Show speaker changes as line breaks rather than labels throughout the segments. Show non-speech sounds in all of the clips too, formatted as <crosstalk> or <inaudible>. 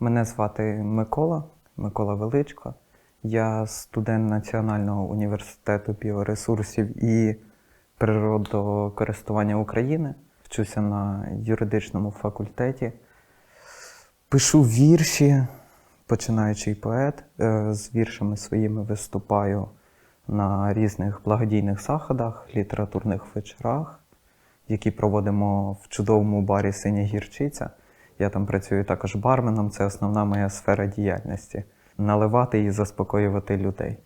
Мене звати Микола, Микола Величко. Я студент Національного університету біоресурсів і природокористування України. Вчуся на юридичному факультеті. Пишу вірші, починаючий поет. Е, З віршами своїми виступаю на різних благодійних заходах, літературних вечорах, які проводимо в чудовому барі Синя гірчиця. Я там працюю також барменом, це основна моя сфера діяльності наливати і заспокоювати людей.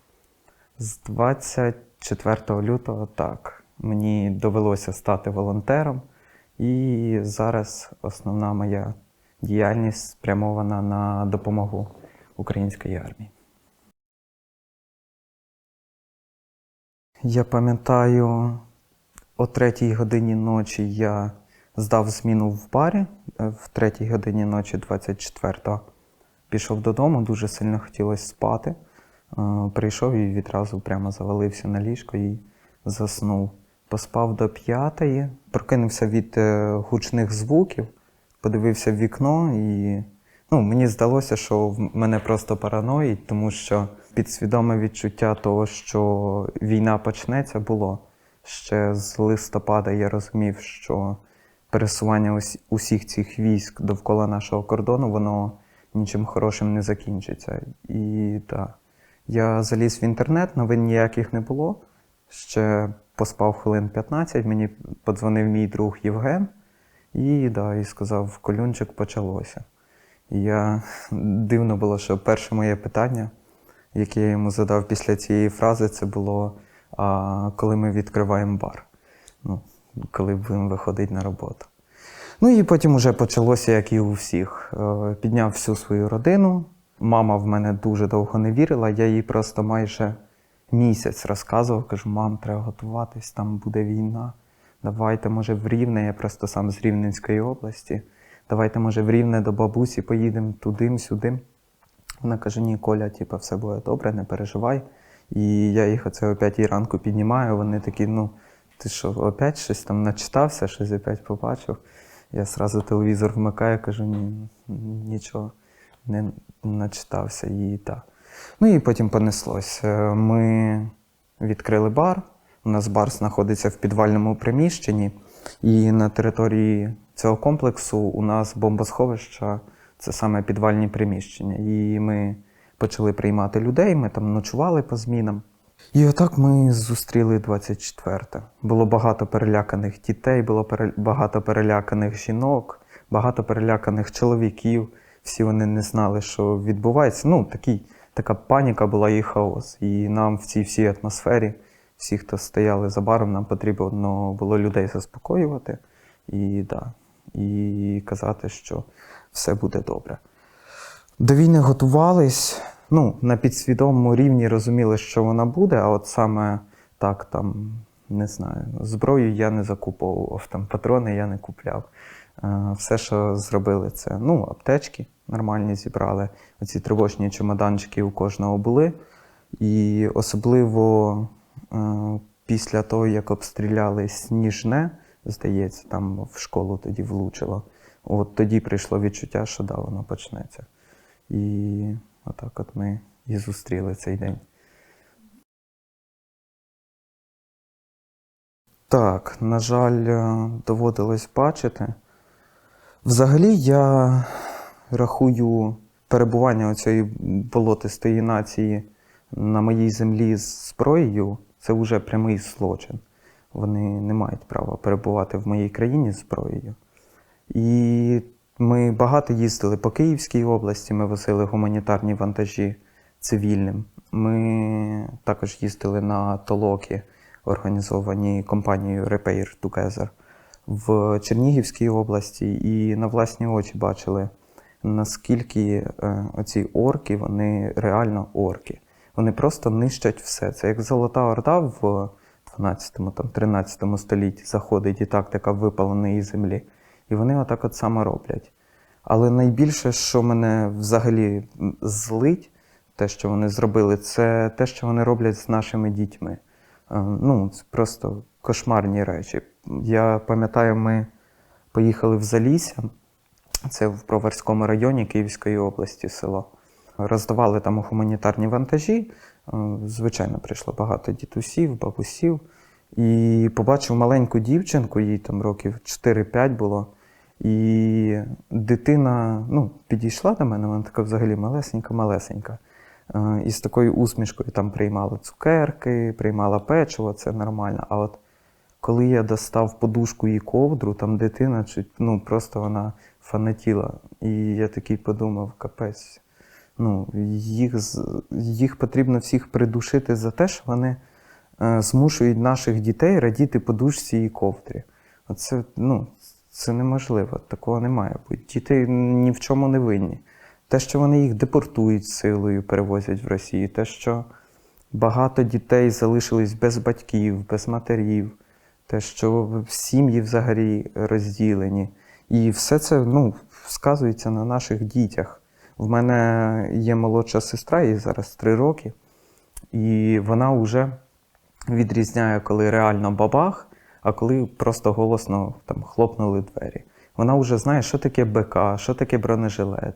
З 24 лютого так, мені довелося стати волонтером, і зараз основна моя діяльність спрямована на допомогу української армії. Я пам'ятаю, о третій годині ночі я здав зміну в барі. Е, В третій годині ночі 24-го пішов додому, дуже сильно хотілося спати. Е, Прийшов і відразу прямо завалився на ліжко і заснув. Поспав до п'ятої, прокинувся від е, гучних звуків, подивився в вікно і ну, мені здалося, що в мене просто параноїть, тому що підсвідоме відчуття того, що війна почнеться, було. Ще з листопада я розумів, що пересування усіх цих військ довкола нашого кордону, воно нічим хорошим не закінчиться. І так, я заліз в інтернет, новин ніяких не було. Ще поспав хвилин 15, мені подзвонив мій друг Євген і, да, і сказав, колюнчик почалося. І я дивно було, що перше моє питання, яке я йому задав після цієї фрази, це було: а, коли ми відкриваємо бар. Ну, коли будемо виходити на роботу. Ну і потім вже почалося, як і у всіх. Е, Підняв всю свою родину. Мама в мене дуже довго не вірила, я їй просто майже місяць розказував, кажу, мам, треба готуватись, там буде війна. Давайте, може, в Рівне, я просто сам з Рівненської області. Давайте, може, в Рівне до бабусі поїдемо туди, сюди. Вона каже: ні, Коля, типу, все буде добре, не переживай. І я їх оце о п'ятій ранку піднімаю. Вони такі, ну, ти що, опять щось там начитався, щось опять побачив. Я сразу телевізор вмикаю, кажу, ні, нічого не начитався і так. Ну і потім понеслось. Е, Ми відкрили бар. У нас бар знаходиться в підвальному приміщенні, і на території цього комплексу у нас бомбосховища це саме підвальні приміщення. І ми почали приймати людей, ми там ночували по змінам. І отак ми зустріли 24-те. Було багато переляканих дітей, було багато переляканих жінок, багато переляканих чоловіків. Всі вони не знали, що відбувається. Ну, такий, така паніка була і хаос. І нам в цій всій атмосфері, всі, хто стояли за баром, нам потрібно було людей заспокоювати і, да, і казати, що все буде добре. До війни готувались. Ну, на підсвідомому рівні розуміли, що вона буде, а от саме так там, не знаю, зброю я не закуповував, там патрони я не купляв. Е, Все, що зробили, це ну, аптечки нормальні зібрали. Оці тривожні чемоданчики у кожного були. І особливо е, після того, як обстріляли Сніжне, здається, там в школу тоді влучило. От тоді прийшло відчуття, що да, воно почнеться. І отак от ми і зустріли цей день. Так, на жаль, е, доводилось бачити. Взагалі, я рахую перебування цієї болотистої нації на моїй землі з зброєю це вже прямий злочин. Вони не мають права перебувати в моїй країні зброєю. І ми багато їздили по Київській області, ми возили гуманітарні вантажі цивільним. Ми також їздили на толоки, організовані компанією Repair Together в Чернігівській області, і на власні очі бачили, наскільки е, оці орки, вони реально орки. Вони просто нищать все. Це як Золота Орда в 12-13 столітті заходить і тактика випаленої землі. І вони отак от саме роблять. Але найбільше, що мене взагалі злить, те, що вони зробили, це те, що вони роблять з нашими дітьми. Е, Ну, це просто кошмарні речі. Я пам'ятаю, ми поїхали в Залісся Це в Броварському районі Київської області село. Роздавали там гуманітарні вантажі. Е, Звичайно, прийшло багато дідусів, бабусів. І побачив маленьку дівчинку, їй там років 4-5 було. І дитина ну, підійшла до мене, вона така взагалі малесенька-малесенька. Е, І з такою усмішкою там приймала цукерки, приймала печиво, це нормально. А от коли я достав подушку і ковдру, там дитина ну, просто вона фанатіла. І я такий подумав, капець. Ну, їх, їх потрібно всіх придушити за те, що вони е, змушують наших дітей радіти подушці і ковдрі. Оце, ну, це неможливо, такого не має бути. Діти ні в чому не винні. Те, що вони їх депортують силою, перевозять в Росію, те, що багато дітей залишились без батьків, без матерів, те, що сім'ї взагалі розділені. І все це ну, сказується на наших дітях. В мене є молодша сестра, їй зараз три роки, і вона вже відрізняє, коли реально бабах, а коли просто голосно там хлопнули двері. Вона вже знає, що таке БК, що таке бронежилет.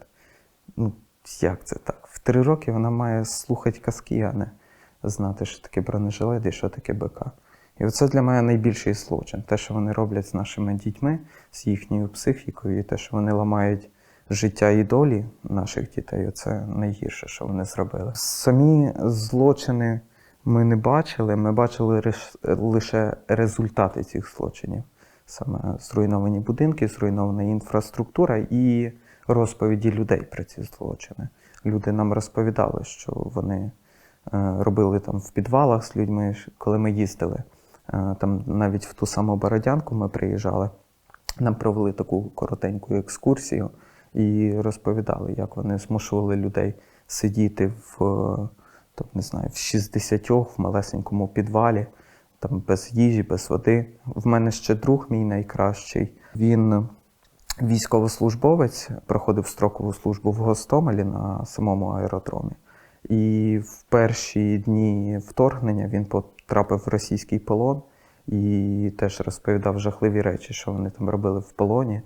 Ну, як це так? В три роки вона має слухати казки, а не знати, що таке бронежилет і що таке БК. І оце для мене найбільший злочин. Те, що вони роблять з нашими дітьми, з їхньою психікою, і те, що вони ламають життя і долі наших дітей, це найгірше, що вони зробили. Самі злочини ми не бачили, ми бачили лише результати цих злочинів. Саме зруйновані будинки, зруйнована інфраструктура і розповіді людей про ці злочини. Люди нам розповідали, що вони е, робили там в підвалах з людьми, коли ми їздили. Е, Там навіть в ту саму Бородянку ми приїжджали. Нам провели таку коротеньку екскурсію і розповідали, як вони змушували людей сидіти в, там, не знаю, в 60 в малесенькому підвалі, там без їжі, без води. В мене ще друг мій найкращий. Він військовослужбовець, проходив строкову службу в Гостомелі на самому аеродромі. І в перші дні вторгнення він потрапив в російський полон і теж розповідав жахливі речі, що вони там робили в полоні.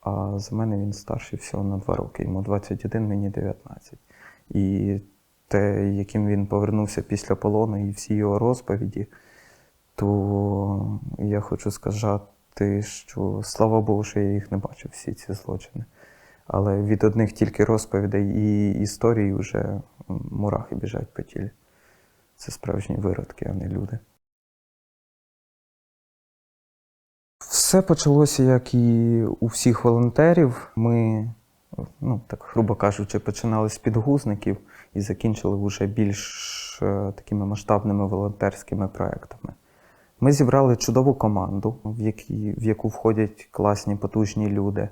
А за мене він старший всього на два роки. Йому 21, мені 19. І те, яким він повернувся після полону, і всі його розповіді, то я хочу сказати, що слава Богу, що я їх не бачив, всі ці злочини. Але від одних тільки розповідей і історій вже мурахи біжать по тілі. Це справжні виродки, а не люди. Все почалося, як і у всіх волонтерів. Ми, ну так грубо кажучи, починали з підгузників і закінчили вже більш е, такими масштабними волонтерськими проектами. Ми зібрали чудову команду, в, якій, в яку входять класні потужні люди.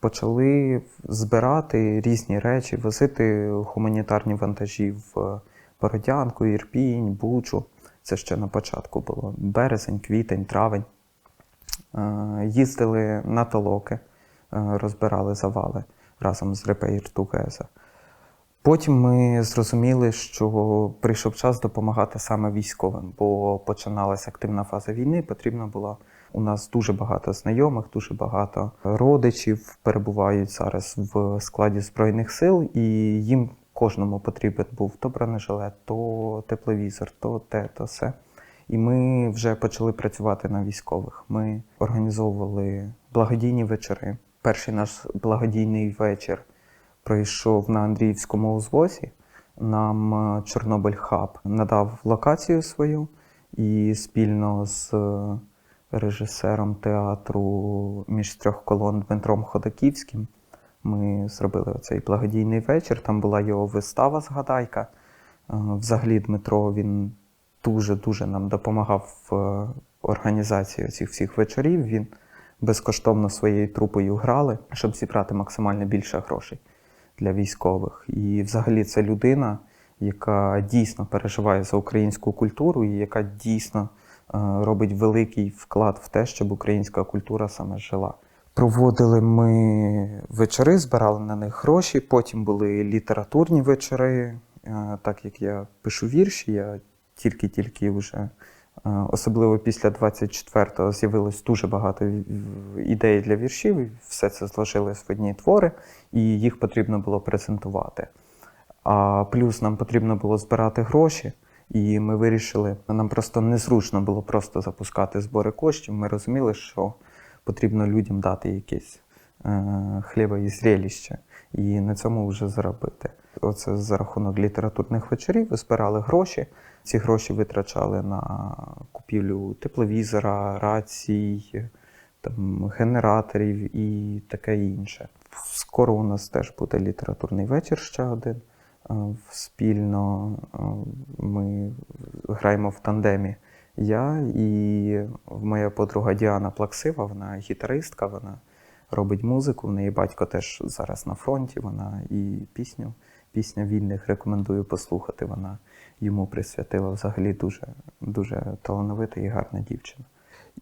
Почали збирати різні речі, возити гуманітарні вантажі в Бородянку, Ірпінь, Бучу. Це ще на початку було березень, квітень, травень. Е, Їздили на толоки, е, розбирали завали разом з Repair Together. Потім ми зрозуміли, що прийшов час допомагати саме військовим, бо починалася активна фаза війни. Потрібно було у нас дуже багато знайомих, дуже багато родичів перебувають зараз в складі збройних сил, і їм кожному потрібен був то бронежилет, то тепловізор, то те, то все. І ми вже почали працювати на військових. Ми організовували благодійні вечори. Перший наш благодійний вечір пройшов на Андріївському узвозі. Нам е, Чорнобиль Хаб надав локацію свою і спільно з е, режисером театру між трьох колон Дмитром Ходаківським ми зробили цей благодійний вечір. Там була його вистава згадайка. Е, Взагалі, Дмитро він дуже-дуже нам допомагав в організації цих всіх вечорів. Він безкоштовно своєю трупою грали, щоб зібрати максимально більше грошей для військових. І взагалі це людина, яка дійсно переживає за українську культуру і яка дійсно е, робить великий вклад в те, щоб українська культура саме жила. Проводили ми вечори, збирали на них гроші. Потім були літературні вечори. Е, Так як я пишу вірші, я тільки-тільки вже Е, Особливо після 24-го з'явилось дуже багато ідей для віршів, і все це зложилось в одні твори, і їх потрібно було презентувати. А плюс нам потрібно було збирати гроші, і ми вирішили, нам просто незручно було просто запускати збори коштів. Ми розуміли, що потрібно людям дати якесь е, хліба і зрелище, і на цьому вже заробити. Оце за рахунок літературних вечорів збирали гроші. Ці гроші витрачали на купівлю тепловізора, рацій, там, генераторів і таке інше. Скоро у нас теж буде літературний вечір ще один. Е, Спільно е, ми граємо в тандемі. Я і моя подруга Діана Плаксива, вона гітаристка, вона робить музику. В неї батько теж зараз на фронті. Вона і пісню, пісня вільних рекомендую послухати. Вона йому присвятила взагалі дуже, дуже талановита і гарна дівчина.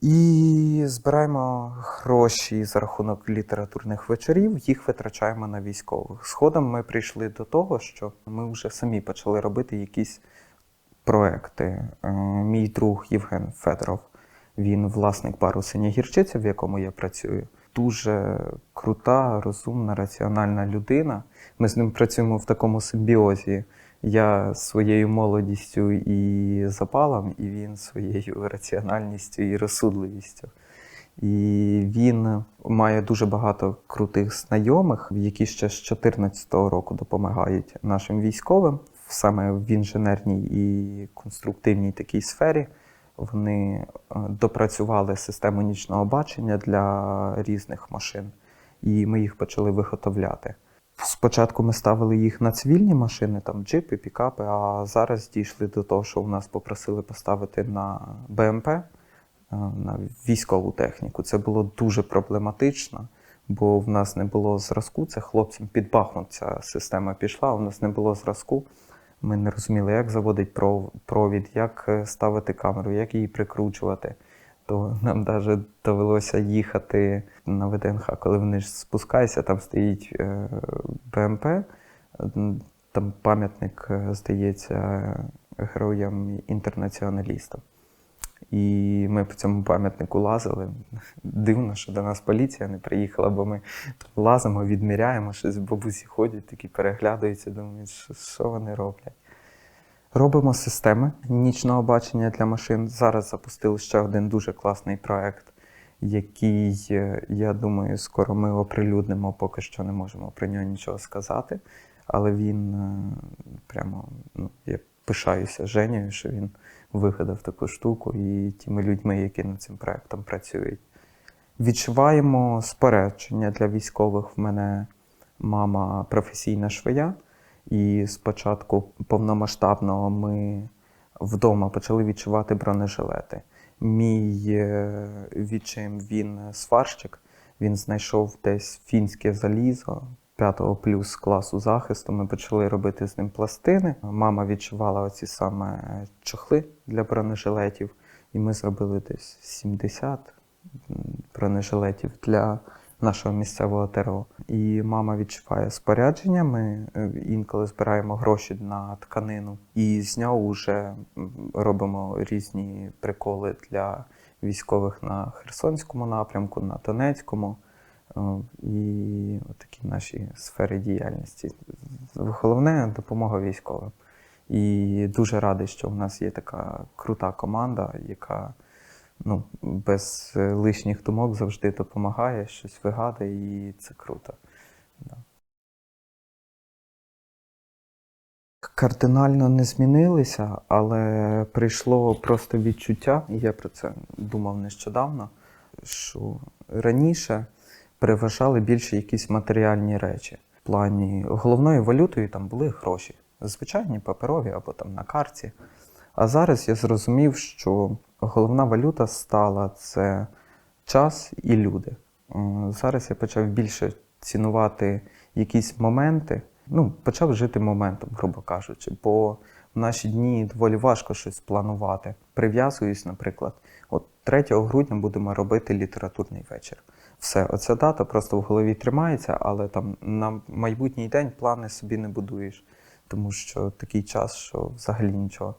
І збираємо гроші за рахунок літературних вечорів, їх витрачаємо на військових. Згодом ми прийшли до того, що ми вже самі почали робити якісь проекти. Е, Мій друг Євген Федоров, він власник бару Синя гірчиця, в якому я працюю. Дуже крута, розумна, раціональна людина. Ми з ним працюємо в такому симбіозі. Я своєю молодістю і запалом, і він своєю <laughs> раціональністю і розсудливістю. І він має дуже багато крутих знайомих, які ще з 2014 року допомагають нашим військовим саме в інженерній і конструктивній такій сфері. Вони е, допрацювали систему нічного бачення для різних машин, і ми їх почали виготовляти. Спочатку ми ставили їх на цивільні машини, там джипи, пікапи, а зараз дійшли до того, що у нас попросили поставити на БМП, е, на військову техніку. Це було дуже проблематично, бо в нас не було зразку. Це хлопцям під Бахмут ця система пішла, у нас не було зразку. Ми не розуміли, як заводить провід, як е, ставити камеру, як її прикручувати. То нам навіть довелося їхати на ВДНХ, коли вони ж спускаються, там стоїть е, БМП, там пам'ятник, е, здається, героям-інтернаціоналістам. І ми по цьому пам'ятнику лазили. Дивно, що до нас поліція не приїхала, бо ми лазимо, відміряємо щось, бабусі ходять, такі переглядаються, думають, що, що вони роблять. Робимо системи нічного бачення для машин. Зараз запустили ще один дуже класний проект, який, е, я думаю, скоро ми оприлюднимо, поки що не можемо про нього нічого сказати. Але він е, прямо, ну, я пишаюся Женєю, що він вигадав таку штуку і тими людьми, які над цим проектом працюють. Відшиваємо спорядження для військових. В мене мама професійна швея, і спочатку повномасштабного ми вдома почали відшивати бронежилети. Мій е, відчим він сварщик, він знайшов десь фінське залізо. 5 плюс класу захисту ми почали робити з ним пластини. Мама відшивала оці саме чохли для бронежилетів, і ми зробили десь 70 бронежилетів для нашого місцевого ТРО. І мама відшиває спорядження. Ми е, інколи збираємо гроші на тканину, і з нього вже робимо різні приколи для військових на Херсонському напрямку, на Донецькому. І такі наші сфери діяльності. Головне допомога військовим. І дуже радий, що в нас є така крута команда, яка ну, без е, лишніх думок завжди допомагає, щось вигадує, і це круто. Да. Кардинально не змінилися, але прийшло просто відчуття, і я про це думав нещодавно, що раніше переважали більше якісь матеріальні речі. В плані головною валютою там були гроші, звичайні паперові або там на карті. А зараз я зрозумів, що головна валюта стала це час і люди. Зараз я почав більше цінувати якісь моменти. Ну, почав жити моментом, грубо кажучи, бо в наші дні доволі важко щось планувати. Прив'язуюсь, наприклад, от 3 грудня будемо робити літературний вечір. Все, оця дата просто в голові тримається, але там на майбутній день плани собі не будуєш, тому що такий час, що взагалі нічого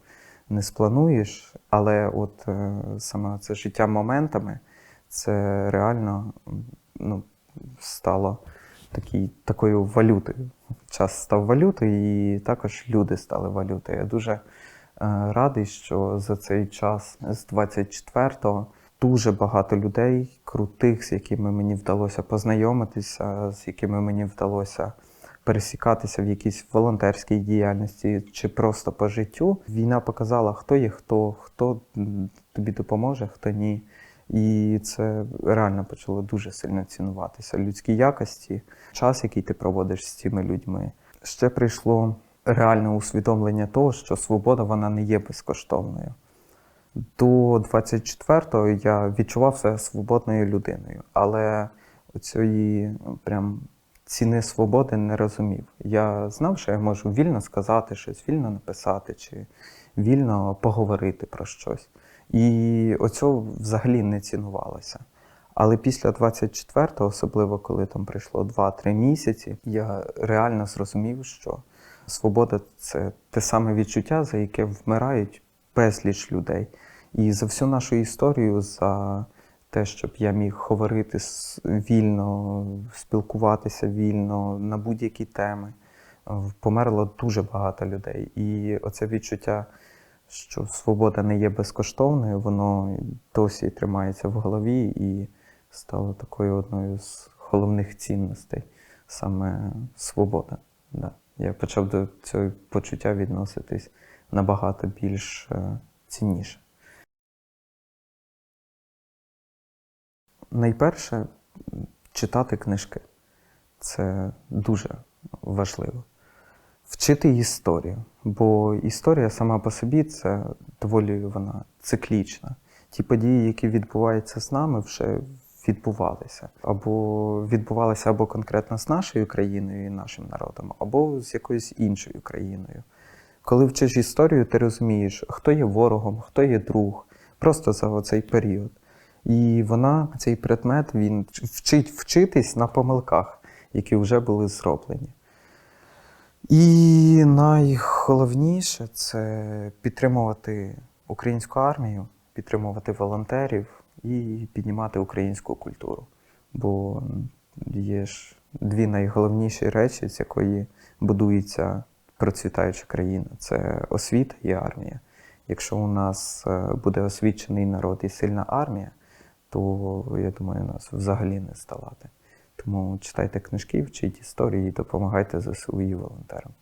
не сплануєш, але от е, саме це життя моментами, це реально ну, стало такий, такою валютою. Час став валютою, і також люди стали валютою. Я дуже е, радий, що за цей час з 24-го дуже багато людей, крутих, з якими мені вдалося познайомитися, з якими мені вдалося пересікатися в якійсь волонтерській діяльності чи просто по життю. Війна показала, хто є хто, хто тобі допоможе, хто ні. І це реально почало дуже сильно цінуватися. Людські якості, час, який ти проводиш з цими людьми. Ще прийшло реальне усвідомлення того, що свобода вона не є безкоштовною. До 24-го я відчував себе свободною людиною, але цієї прям ціни свободи не розумів. Я знав, що я можу вільно сказати щось, вільно написати чи вільно поговорити про щось. І оцього взагалі не цінувалося. Але після 24-го, особливо коли там пройшло 2-3 місяці, я реально зрозумів, що свобода це те саме відчуття, за яке вмирають безліч людей. І за всю нашу історію, за те, щоб я міг говорити вільно, спілкуватися вільно на будь-які теми, померло дуже багато людей. І оце відчуття, що свобода не є безкоштовною, воно досі тримається в голові і стало такою одною з головних цінностей саме свобода. Да. Я почав до цього почуття відноситись набагато більш е, цінніше. Найперше читати книжки. Це дуже важливо. Вчити історію, бо історія сама по собі це доволі вона циклічна. Ті події, які відбуваються з нами, вже відбувалися. Або відбувалися або конкретно з нашою країною і нашим народом, або з якоюсь іншою країною. Коли вчиш історію, ти розумієш, хто є ворогом, хто є друг, просто за цей період. І вона, цей предмет, він вчить вчитись на помилках, які вже були зроблені. І найголовніше це підтримувати українську армію, підтримувати волонтерів і піднімати українську культуру. Бо є ж дві найголовніші речі, з якої будується процвітаюча країна: це освіта і армія. Якщо у нас е, буде освічений народ і сильна армія, то я думаю, нас взагалі не здолати. Тому читайте книжки, вчіть історії допомагайте ЗСУ і волонтерам.